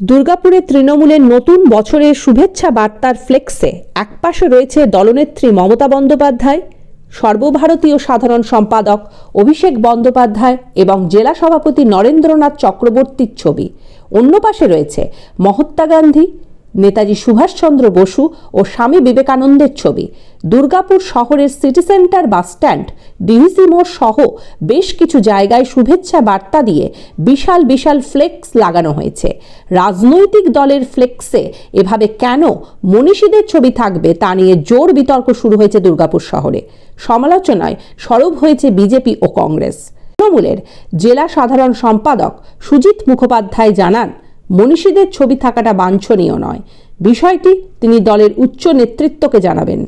দুর্গাপুরে তৃণমূলের নতুন বছরের শুভেচ্ছা বার্তার ফ্লেক্সে একপাশে রয়েছে দলনেত্রী মমতা বন্দ্যোপাধ্যায়, সর্বভারতীয় সাধারণ সম্পাদক অভিষেক বন্দ্যোপাধ্যায় এবং জেলা সভাপতি নরেন্দ্রনাথ চক্রবর্তীর ছবি। অন্য পাশে রয়েছে মহাত্মা গান্ধী নেতাজি সুভাষচন্দ্র বসু ও স্বামী বিবেকানন্দের ছবি। দুর্গাপুর শহরের সিটি সেন্টার বাসস্ট্যান্ড ডিভিসি মোড় সহ বেশ কিছু জায়গায় শুভেচ্ছা বার্তা দিয়ে বিশাল বিশাল ফ্লেক্স লাগানো হয়েছে। রাজনৈতিক দলের ফ্লেক্সে এভাবে কেন মনীষীদের ছবি থাকবে তা নিয়ে জোর বিতর্ক শুরু হয়েছে দুর্গাপুর শহরে। সমালোচনায় সরব হয়েছে বিজেপি ও কংগ্রেস। তৃণমূলের জেলা সাধারণ সম্পাদক সুজিত মুখোপাধ্যায় জানান মনীষীদের ছবি থাকাটা বাঞ্ছনীয় নয়। বিষয়টি তিনি দলের উচ্চ নেতৃত্বকে জানাবেন।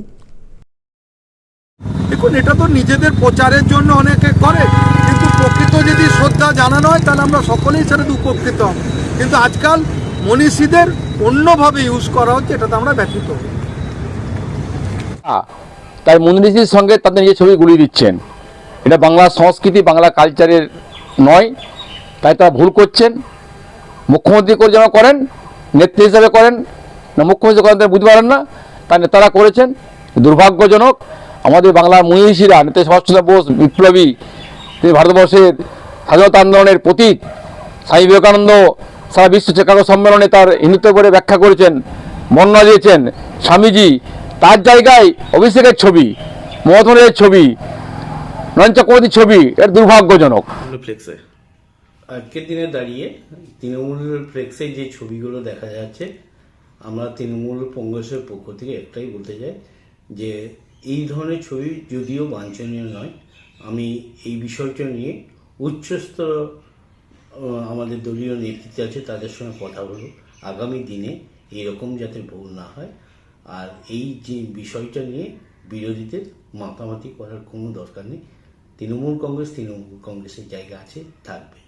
দেখুন এটা তো নিজেদের প্রচারের জন্য অনেকে করে কিন্তু প্রকৃত যদি শ্রদ্ধা জানানো হয় তাহলে আমরা সকলেই সেটাতে উপকৃত হব। কিন্তু আজকাল মনীষীদের অন্যভাবে ইউজ করা হচ্ছে এটাতে আমরা ব্যথিত। তাই মন্দিরজির সঙ্গে তাদের নিজের ছবি গুলিয়ে দিচ্ছেন। এটা বাংলা সংস্কৃতি বাংলা কালচারের নয় তাই তারা ভুল করছেন। মুখ্যমন্ত্রী করে যেন করেন, নেত্রী হিসাবে করেন, না মুখ্যমন্ত্রী করেন তারা বুঝতে পারেন না তাই নেতারা করেছেন, দুর্ভাগ্যজনক আমাদের বাংলার মনীষীরা, নেতা সুভাষচন্দ্র বোস বিপ্লবী, তিনি ভারতবর্ষের স্বাধীনতা আন্দোলনের প্রতীক, স্বামী বিবেকানন্দ সারা বিশ্ব চিকাগো সম্মেলনে তার হিন্দুত্ব করে ব্যাখ্যা করেছেন, বর্ণনা দিয়েছেন, স্বামীজি, তার জায়গায় অভিষেকের ছবি মহাত্মার ছবি নয়ন চক্রবর্তীর ছবি, এটা দুর্ভাগ্যজনক। আজকের দিনে দাঁড়িয়ে তৃণমূলের ফ্লেক্সে যে ছবিগুলো দেখা যাচ্ছে, আমরা তৃণমূল কংগ্রেসের পক্ষ থেকে একটাই বলতে চাই যে, এই ধরনের ছবি যদিও বাঞ্ছনীয় নয়, আমি এই বিষয়টা নিয়ে উচ্চস্তর আমাদের দলীয় নেতৃত্ব আছে, তাদের সঙ্গে কথা বলব। আগামী দিনে এরকম যাতে ভুল না হয়, আর এই যে বিষয়টা নিয়ে বিরোধীদের মাতামাতি করার কোনো দরকার নেই। তৃণমূল কংগ্রেস তৃণমূল কংগ্রেসের জায়গা আছে, থাকবে।